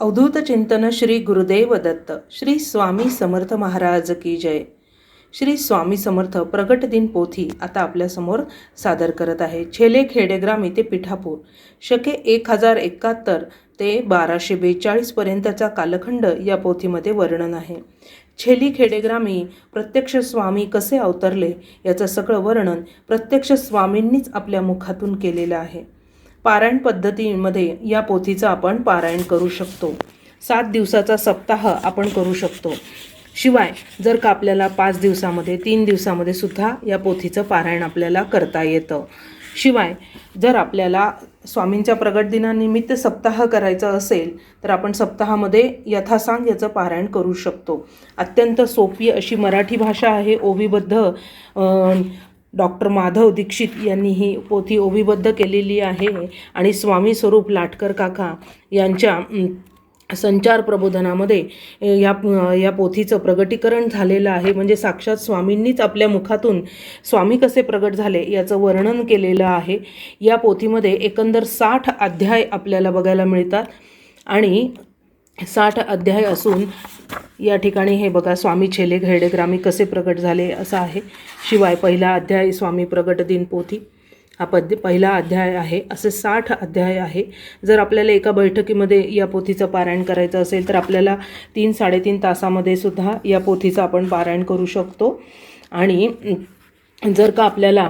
अवधूत चिंतन श्री गुरुदेव दत्त. श्री स्वामी समर्थ महाराज की जय. श्री स्वामी समर्थ प्रगट दिन पोथी आता आपल्यासमोर सादर करत आहे. छेले खेडेग्राम येथे पिठापूर. शके एक हजार एकाहत्तर ते बाराशे बेचाळीसपर्यंतचा कालखंड या पोथीमध्ये वर्णन आहे. छेली खेडेग्रामी प्रत्यक्ष स्वामी कसे अवतरले याचं सगळं वर्णन प्रत्यक्ष स्वामींनीच आपल्या मुखातून केलेलं आहे. पारायण पद्धतीमध्ये या पोथीचं आपण पारायण करू शकतो. सात दिवसाचा सप्ताह आपण करू शकतो. शिवाय जर का आपल्याला पाच दिवसामध्ये तीन दिवसामध्ये सुद्धा या पोथीचं पारायण आपल्याला करता येतं. शिवाय जर आपल्याला स्वामींच्या प्रगट दिनानिमित्त सप्ताह करायचा असेल तर आपण सप्ताहामध्ये यथासांग याचं पारायण करू शकतो. अत्यंत सोपी अशी मराठी भाषा आहे ओवीबद्ध डॉक्टर माधव दीक्षित यांनी ही पोथी ओबीबद्ध केलेली आहे. आणि स्वामी स्वरूप लाटकर काका यांच्या संचार प्रबोधनामध्ये या या पोथीचं प्रगटीकरण झालेलं आहे. म्हणजे साक्षात स्वामींनीच आपल्या मुखातून स्वामी कसे प्रगट झाले याचं वर्णन केलेलं आहे. या पोथीमध्ये एकंदर साठ अध्याय आपल्याला बघायला मिळतात. आणि साठ अध्याय असून या ठिकाणी हे बघा स्वामी छेले घेरडेग्रामी कसे प्रगट झाले असं आहे. शिवाय पहिला अध्याय स्वामी प्रगट दिन पोथी हा पद्य पहिला अध्याय आहे असे साठ अध्याय आहे. जर आपल्याला एका बैठकीमध्ये या पोथीचं पारायण करायचं असेल तर आपल्याला तीन साडेतीन तासामध्ये सुद्धा या पोथीचं आपण पारायण करू शकतो. आणि जर का आपल्याला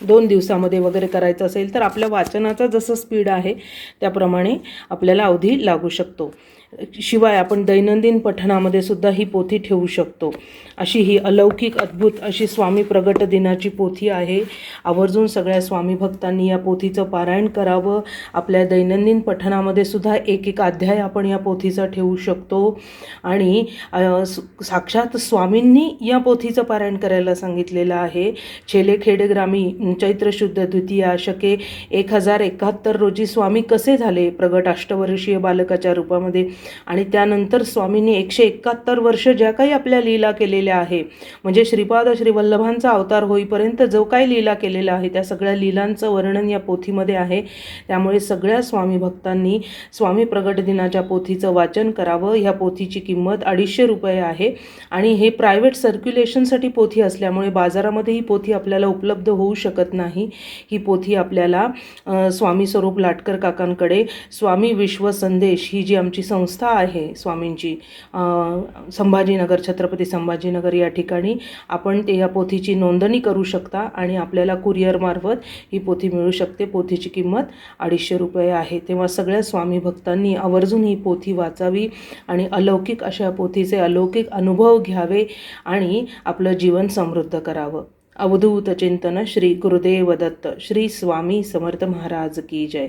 दोन दिवसामध्ये वगैरे करायचं असेल तर आपल्या वाचनाचा जसं स्पीड आहे त्याप्रमाणे आपल्याला अवधी लागू शकतो. शिवाय आपण दैनंदिन पठणामध्ये सुद्धा ही पोथी ठेवू शकतो. अशी ही अलौकिक अद्भुत अशी स्वामी प्रगट दिनाची पोथी आहे. आवर्जून सगळ्या स्वामी भक्तांनी या पोथीचं पारायण करावं. आपल्या दैनंदिन पठणामध्ये सुद्धा एक एक अध्याय आपण या पोथीचा ठेवू शकतो. आणि साक्षात स्वामींनी या पोथीचं पारायण करायला सांगितलेलं आहे. छेले खेडेग्रामी चैत्र शुद्ध द्वितीया शके एक हजार एकाहत्तर रोजी स्वामी कसे झाले? प्रगट अष्टवर्षीय बालकाच्या रूपामध्ये आणि त्यानंतर स्वामींनी एकशे एकाहत्तर वर्ष ज्या काही आपल्या लीला केलेल्या आहे म्हणजे श्रीपाद श्रीवल्लभांचा अवतार होईपर्यंत जो काही लीला केलेला आहे त्या सगळ्या लीलांचं वर्णन या पोथीमध्ये आहे. त्यामुळे सगळ्या स्वामी भक्तांनी स्वामी प्रगट दिनाच्या पोथीचं वाचन करावं. ह्या पोथीची किंमत अडीचशे रुपये आहे आणि हे प्रायव्हेट सर्क्युलेशनसाठी पोथी असल्यामुळे बाजारामध्ये ही पोथी आपल्याला उपलब्ध होऊ शकत नाही. ही पोथी आपल्याला स्वामी स्वरूप लाटकर काकांकडे स्वामी विश्व संदेश ही जी आमची संस्था संस्था आहे स्वामींची. संभाजीनगर छत्रपती संभाजीनगर या ठिकाणी आपण ते या पोथीची नोंदणी करू शकता आणि आपल्याला कुरिअरमार्फत ही पोथी मिळू शकते. पोथीची किंमत अडीचशे रुपये आहे. तेव्हा सगळ्या स्वामी भक्तांनी आवर्जून ही पोथी वाचावी आणि अलौकिक अशा पोथीचे अलौकिक अनुभव घ्यावे आणि आपलं जीवन समृद्ध करावं. अवधूत चिंतन श्री गुरुदेव दत्त. श्री स्वामी समर्थ महाराज की जय.